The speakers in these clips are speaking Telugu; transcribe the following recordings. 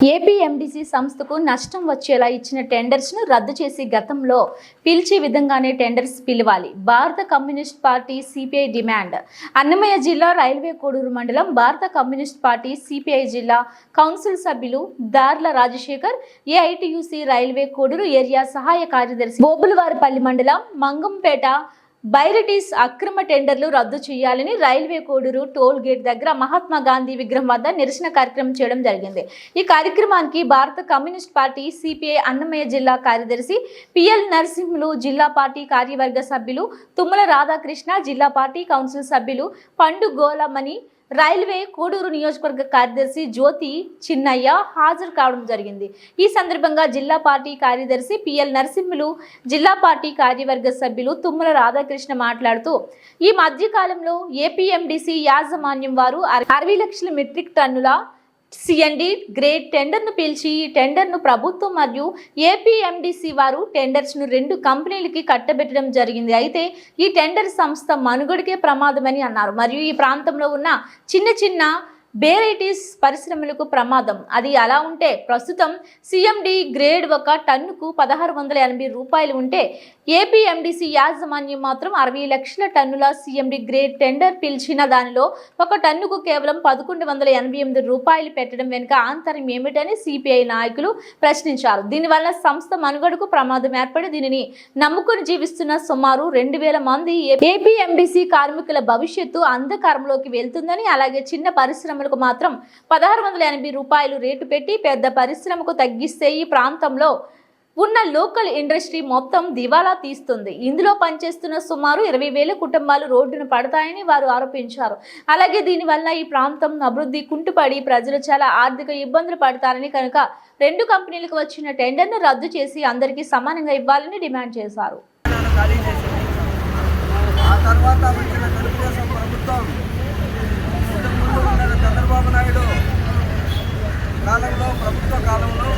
ఏపీఎండిసి సంస్థకు నష్టం వచ్చేలా ఇచ్చిన టెండర్స్ను రద్దు చేసి గతంలో పిలిచే విధంగానే టెండర్స్ పిలవాలి. భారత communist party CPI demand. Annamayya జిల్లా రైల్వే కోడూరు మండలం భారత కమ్యూనిస్ట్ పార్టీ సిపిఐ జిల్లా కౌన్సిల్ సభ్యులు Darla Rajasekhar AITUC railway Koduru area సహాయ కార్యదర్శి బోబులవారిపల్లి మండలం మంగంపేట బైరటీస్ అక్రమ టెండర్లు రద్దు చేయాలని రైల్వే కోడూరు టోల్ గేట్ దగ్గర మహాత్మా గాంధీ విగ్రహం వద్ద నిరసన కార్యక్రమం చేయడం జరిగింది. ఈ కార్యక్రమానికి భారత కమ్యూనిస్ట్ పార్టీ సిపిఐ అన్నమయ్య జిల్లా కార్యదర్శి పిఎల్ నరసింహులు జిల్లా పార్టీ కార్యవర్గ సభ్యులు తుమ్మల రాధాకృష్ణ జిల్లా పార్టీ కౌన్సిల్ సభ్యులు పండు గోలమణి రైల్వే కోడూరు నియోజకవర్గ కార్యదర్శి జ్యోతి చిన్నయ్య హాజరు కావడం జరిగింది. ఈ సందర్భంగా జిల్లా పార్టీ కార్యదర్శి పిఎల్ నరసింహులు జిల్లా పార్టీ కార్యవర్గ సభ్యులు తుమ్మల రాధాకృష్ణ మాట్లాడుతూ ఈ మధ్యకాలంలో ఏపీఎండిసి యాజమాన్యం వారు అరవై లక్షల మెట్రిక్ టన్నుల సిఎండి గ్రేడ్ టెండర్ను పిలిచి ఈ టెండర్ను ప్రభుత్వం మరియు ఏపీఎండిసి వారు టెండర్స్ను రెండు కంపెనీలకి కట్టబెట్టడం జరిగింది. అయితే ఈ టెండర్ సంస్థ మనుగడకే ప్రమాదమని అన్నారు. మరియు ఈ ప్రాంతంలో ఉన్న చిన్న చిన్న బేరైటీస్ పరిశ్రమలకు ప్రమాదం. అది అలా ఉంటే ప్రస్తుతం సిఎండి గ్రేడ్ ఒక టన్నుకు పదహారు వందల ఎనభై రూపాయలు ఉంటే ఏపీఎండిసి యాజమాన్యం మాత్రం అరవై లక్షల టన్నుల సిఎండి గ్రేడ్ టెండర్ పిలిచిన దానిలో ఒక టన్నుకు కేవలం పదకొండు వందల ఎనభై ఎనిమిది రూపాయలు పెట్టడం వెనుక ఆంతరం ఏమిటని సిపిఐ నాయకులు ప్రశ్నించారు. దీనివల్ల సంస్థ మనుగడకు ప్రమాదం ఏర్పడి దీనిని నమ్ముకుని జీవిస్తున్న సుమారు రెండు వేల మంది ఏపీఎండిసి కార్మికుల భవిష్యత్తు అంధకారంలోకి వెళ్తుందని అలాగే చిన్న పరిశ్రమ పరిశ్రమలకు మాత్రం పదహారు వందల ఎనభై రూపాయలు రేటు పెట్టి పెద్ద పరిశ్రమకు తగ్గిస్తే ఈ ప్రాంతంలో ఉన్న లోకల్ ఇండస్ట్రీ మొత్తం దివాలా తీస్తుంది. ఇందులో పనిచేస్తున్న సుమారు ఇరవై వేల కుటుంబాలు రోడ్డున పడతాయని వారు ఆరోపించారు. అలాగే దీనివల్ల ఈ ప్రాంతం అభివృద్ధి కుంటుపడి ప్రజలు చాలా ఆర్థిక ఇబ్బందులు పడతారని కనుక రెండు కంపెనీలకు వచ్చిన టెండర్ను రద్దు చేసి అందరికీ సమానంగా ఇవ్వాలని డిమాండ్ చేశారు తెలంగాణ ఖాళీ చేసింది ఆ తర్వాత వచ్చిన తెలుగుదేశం ప్రభుత్వం ఇంతకుముందు ఉన్న చంద్రబాబు నాయుడు కాలంలో ప్రభుత్వ కాలంలో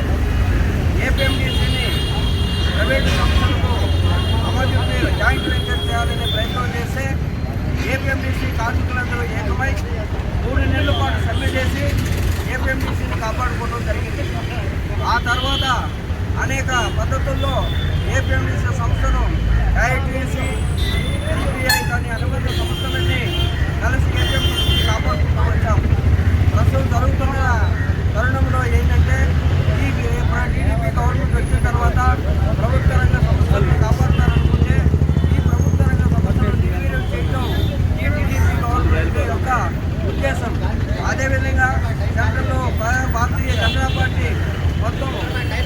ఏపీఎండిసిని ప్రైవేట్ సంస్థలతో అమలుపై జాయింట్ వెంచర్ చేయాలనే ప్రయత్నం చేస్తే ఏపీఎండిసి కార్మికులందరూ ఏకమై మూడు నెలల పాటు సమ్మె చేసి ఏపీఎండిసిని కాపాడుకోవడం జరిగింది. ఆ తర్వాత అనేక పద్ధతుల్లో ఏపీఎండిసి సంస్థను ఐఐటిసి ఉద్దేశం అదేవిధంగా సెంట్రల్లో భారతీయ జనతా పార్టీ మొత్తం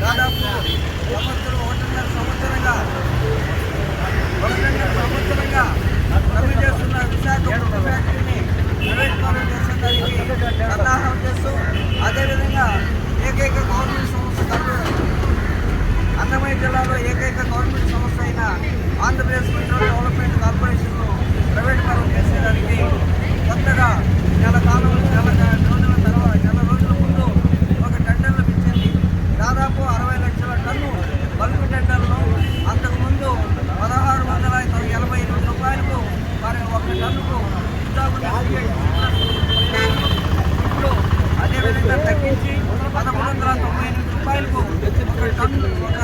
దాదాపు సంవత్సరం ఒకటిన్నర సంవత్సరంగా ఒకటిన్నర సంవత్సరంగా సమ్మె చేస్తున్న విశాఖ ఫ్యాక్టరీని ప్రైవేట్ పరం చేసేదానికి సన్నాహం చేస్తూ అదేవిధంగా ఏకైక గవర్నమెంట్ సంస్థ అన్నమయ్య జిల్లాలో ఏకైక గవర్నమెంట్ సంస్థ అయిన ఆంధ్రప్రదేశ్ మినరల్ డెవలప్మెంట్ కార్పొరేషన్లో ప్రైవేట్ పరం చేసేదానికి కొత్తగా నెల కాలం నెల రోజుల తర్వాత నెల రోజుల ముందు ఒక టెండర్లు ఇచ్చింది దాదాపు అరవై లక్షల టన్ను బల్క్ టెండర్లు అంతకుముందు పదహారు వందల ఎనభై ఎనిమిది రూపాయలకు మరి ఒక టన్నుకు ఉద్యోగులు ఇప్పుడు అదేవిధంగా తగ్గించి పదమూడు వందల తొంభై ఎనిమిది రూపాయలకు ఒక టన్ను ఒక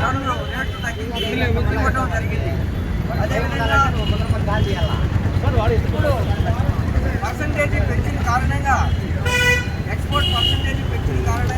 టన్ను రేటు తగ్గించి ఇవ్వడం జరిగింది అదేవిధంగా ఇప్పుడు పర్సంటేజ్ పెంచిన కారణంగా ఎక్స్పోర్ట్ పర్సంటేజ్ పెంచిన కారణంగా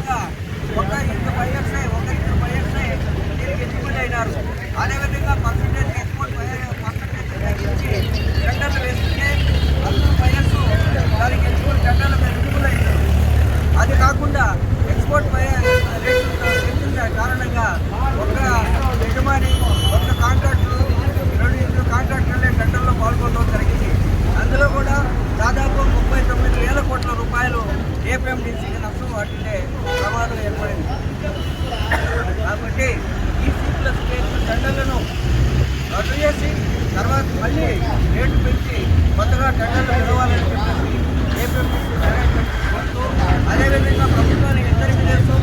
ఎస్ఎండిసి నష్టం వాటింటే ప్రమాదం ఏర్పడింది. కాబట్టి ఈ సీట్ల స్టేట్ టెండర్లను రద్దు చేసి తర్వాత మళ్ళీ రేటు పెంచి కొత్తగా టెండర్లు పిలవాలని చెప్పేసి ఏపీఎంసీ మేనేజ్మెంట్ కోరుతూ అదేవిధంగా ప్రభుత్వానికి హెచ్చరిక చేస్తూ